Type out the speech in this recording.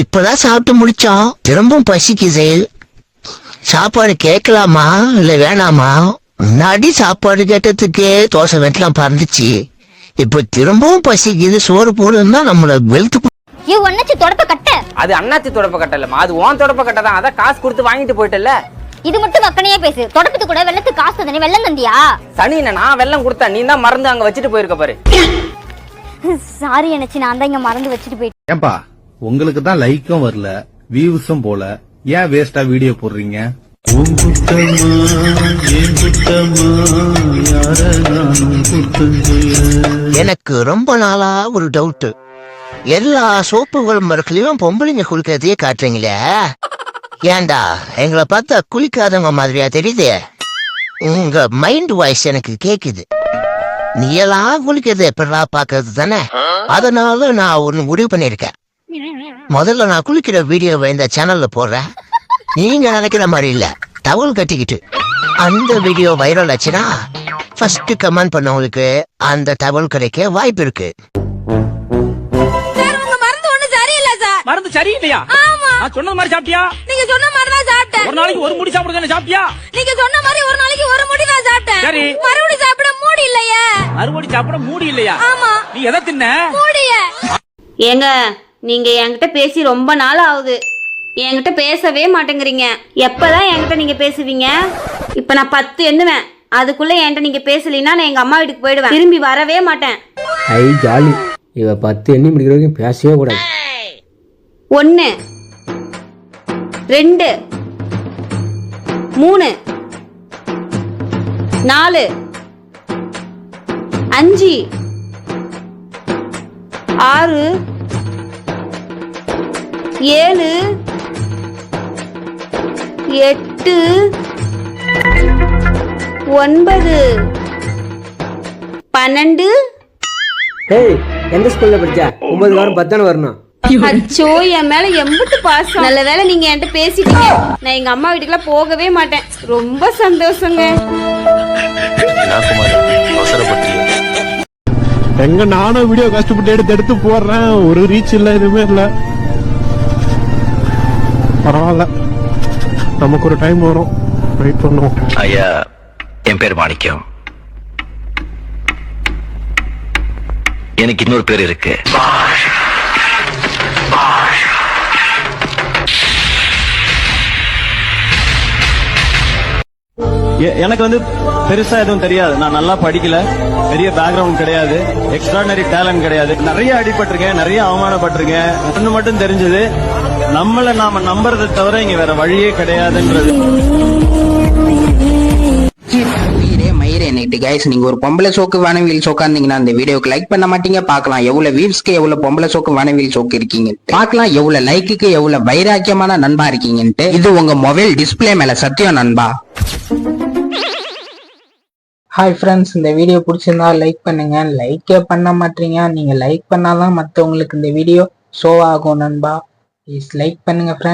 இப்பதான் சாப்பிட்டு முடிச்சோம். திரும்பவும் பசிக்குது. சாப்பாடு கேட்கலாமா? இல்ல வேணாமா? முன்னாடி சாப்பாடு கேட்டதுக்கு தோசை வெட்டலாம் பறந்துச்சு. இப்ப திரும்பவும் பசிக்குது. சோறு போடுன்னா நம்மள வெளுத்து ஏ ஒன்னச்சு தொடப்ப கட்ட. அது அண்ணாச்சி தொடப்ப கட்டை இல்லம்மா அது உன் தொடப்ப கட்டை தான். அதான் காசு கொடுத்து வாங்கிட்டு போயிட்டல இது மட்டும் மக்கனையே பேசு. தொடப்பத்து கூட வெள்ளத்துக்கு காசு தந்தனே வெள்ளம் தந்தியா? சனி என்ன நான் வெள்ளம் கொடுத்தேன். நீ தான் மறந்து அங்க வச்சுட்டு போயிருக்க பாரு. சாரி அண்ணாச்சி. நான் தான் இங்க மறந்து வச்சுட்டு போயிட்டேன் ஏன்பா? உங்களுக்கு தான் லைக்கும் வரல வியூஸும் போல. ஏன் வேஸ்டா வீடியோ போடுறீங்க? எனக்கு ரொம்ப நாளா ஒரு டவுட் எல்லா சோப்புகள் மரத்துலயும் பொம்பளைங்க குளிக்கிறதையே காட்டுறீங்களே? ஏன்டா எங்களை பார்த்தா குளிக்காதவங்க மாதிரியா தெரியுது? உங்க மைண்ட் வாய்ஸ் எனக்கு கேக்குது. நீ எல்லாம் குளிக்கிறது எப்படா பாக்குறது தானே? அதனால நான் ஒண்ணு முடிவு பண்ணிருக்கேன் முதல்ல நான் குளிக்கிற வீடியோவை இந்த சேனல்ல போடுறேன். நீங்க நினைக்கிற மாதிரி இல்ல. டவல் கட்டிக்கிட்டு. அந்த வீடியோ வைரல் ஆச்சுன்னா ஃபர்ஸ்ட் கமெண்ட் பண்ணவங்களுக்கு அந்த டவல் கிடைக்க வாய்ப்பு இருக்கு. மருந்து சரியில்லையா? ஆமா. நான் சொன்னது மாதிரி சாப்பிட்டியா? நீங்க சொன்ன மாதிரி தான் சாப்பிட்டேன். ஒரு நாளைக்கு ஒரு முடி சாப்பிடுறது சாப்பிட்டியா? நீங்க சொன்ன மாதிரி ஒரு நாளைக்கு ஒரு முடி தான் சாப்பிட்டேன். சரி. மறுபடியும் சாப்பிட மூடி இல்லையே. மறுபடி சாப்பிட மூடி இல்லையா? ஆமா. நீ எதை தின்ன? மூடிய. ஏங்க நீங்க என்கிட்ட பேசி ரொம்ப நாள் ஆகுது. என்கிட்ட பேசவே மாட்டேங்கிறீங்க. எப்பதான் என்கிட்ட நீங்க பேசுவீங்க? இப்ப நான் பத்து எண்ணுவேன். அதுக்குள்ள என்கிட்ட நீங்க பேசலைன்னா நான் எங்க அம்மா வீட்டுக்கு போயிடுவேன். திரும்பி வரவே மாட்டேன். ஐ ஜாலி. இவ பத்து எண்ணி முடிக்கிற வரைக்கும் பேசவே கூடாது. ஒன்னு ரெண்டு மூணு நாலு அஞ்சு ஆறு ஏழு எட்டு ஒன்பது பன்னெண்டு. ஏய் எந்த ஸ்கூல்ல படிச்ச? ஒன்பது வாரம் பத்தானு வரணும். அச்சோ என் மேல எம்பிட்டு பாசம். நல்ல வேளை நீங்க என்கிட்ட பேசிட்டீங்க. நான் எங்க அம்மா வீட்டுக்குலாம் போகவே மாட்டேன். ரொம்ப சந்தோஷங்க. எங்க நானும் வீடியோ கஷ்டப்பட்டு எடுத்து எடுத்து போடுறேன். ஒரு ரீச் இல்ல எதுவுமே இல்ல. பரவாயில்ல. நமக்கு ஒரு டைம் வரும். வெயிட் பண்ணுவோம். ஐயா என் பேர் மாணிக்கம். எனக்கு இன்னொரு பேர் இருக்கு. எனக்கு வந்து பெருசா எதுவும் தெரியாது. நான் நல்லா படிக்கல. பெரிய பேக்ரவுண்ட் கிடையாது. எக்ஸ்ட்ராடனரி டேலண்ட் கிடையாது. நிறைய அடிபட்டிருக்கேன். நிறைய அவமானப்பட்டிருக்கேன். ஒண்ணு மட்டும் தெரிஞ்சது நம்மள நாம நம்புறதை தவிர இங்க வேற வழியே கிடையாதுன்றது. நைட்டு கைஸ் நீங்க ஒரு பொம்பளை சோக்கு வானவியல் சோக்கா இருந்தீங்கன்னா அந்த வீடியோக்கு லைக் பண்ண மாட்டீங்க பார்க்கலாம். எவ்வளவு வியூஸ்க்கு எவ்வளவு பொம்பளை சோக்கு வானவியல் சோக்கு இருக்கீங்க பார்க்கலாம் எவ்வளவு லைக்குக்கு எவ்வளவு வைராக்கியமான நண்பா இருக்கீங்கன்ட்டு. இது உங்க மொபைல் டிஸ்ப்ளே மேல சத்தியம் நண்பா. ஹாய் ஃப்ரெண்ட்ஸ் இந்த வீடியோ பிடிச்சிருந்தா லைக் பண்ணுங்க. லைக்கே பண்ண மாட்டீங்க. நீங்க லைக் பண்ணாதான் மற்றவங்களுக்கு இந்த வீடியோ ஷோ ஆகும் நண்பா. ப்ளீஸ் லைக் பண்ணுங்கள் ஃப்ரெண்ட்ஸ்